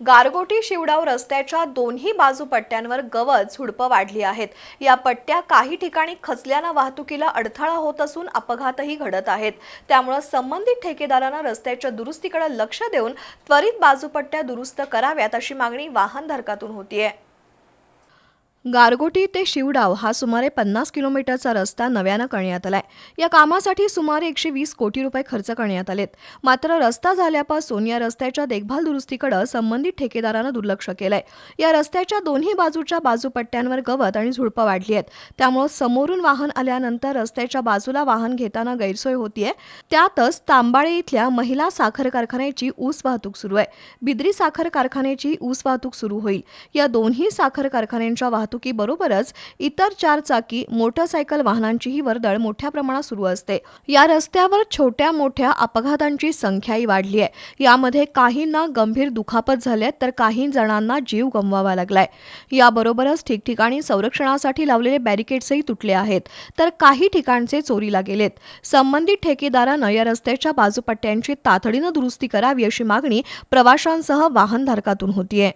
गारगोटी शिवडाव रस्त्याच्या दोन्ही बाजू पट्ट्यांवर गवत झुडपं वाढली आहेत. या पट्ट्या काही ठिकाणी खचल्यानं वाहतुकीला अडथळा होत असून अपघातही घडत आहेत. त्यामुळं संबंधित ठेकेदारांना रस्त्याच्या दुरुस्तीकडे लक्ष देऊन त्वरित बाजूपट्ट्या दुरुस्त कराव्यात अशी मागणी वाहनधारकातून होतीये. गारगोटी ते शिवडाव हा सुमारे पन्नास किलोमीटरचा रस्ता नव्यानं करण्यात आलाय. या कामासाठी सुमारे एकशे वीस कोटी रुपये खर्च करण्यात आलेत. मात्र रस्ता झाल्यापासून या रस्त्याच्या देखभाल दुरुस्तीकडे संबंधित ठेकेदारानं दुर्लक्ष केलंय. या रस्त्याच्या दोन्ही बाजूच्या बाजूपट्ट्यांवर गवत आणि झुडपं वाढली आहेत. त्यामुळं समोरून वाहन आल्यानंतर रस्त्याच्या बाजूला वाहन घेताना गैरसोय होतीये. त्यातच तांबाळे इथल्या महिला साखर कारखान्याची ऊस वाहतूक सुरू आहे. बिद्री साखर कारखान्याची ऊस वाहतूक सुरू होईल. या दोन्ही साखर कारखान्यांच्या वाहतूक वाहतुकीबरोबरच इतर चारचाकी मोटरसायकल वाहनांचीही वर्दळ मोठ्या प्रमाणात सुरू असते. या रस्त्यावर छोट्या मोठ्या अपघातांची संख्याही वाढली आहे. यामध्ये काहींना गंभीर दुखापत झाल्यात तर काही जणांना जीव गमवावा लागलाय. याबरोबरच ठिकठिकाणी संरक्षणासाठी लावलेले बॅरिकेड्सही तुटले आहेत तर काही ठिकाणचे चोरीला गेलेत संबंधित ठेकेदारानं या रस्त्याच्या बाजूपट्ट्यांची तातडीनं दुरुस्ती करावी अशी मागणी प्रवाशांसह वाहनधारकातून होतीये.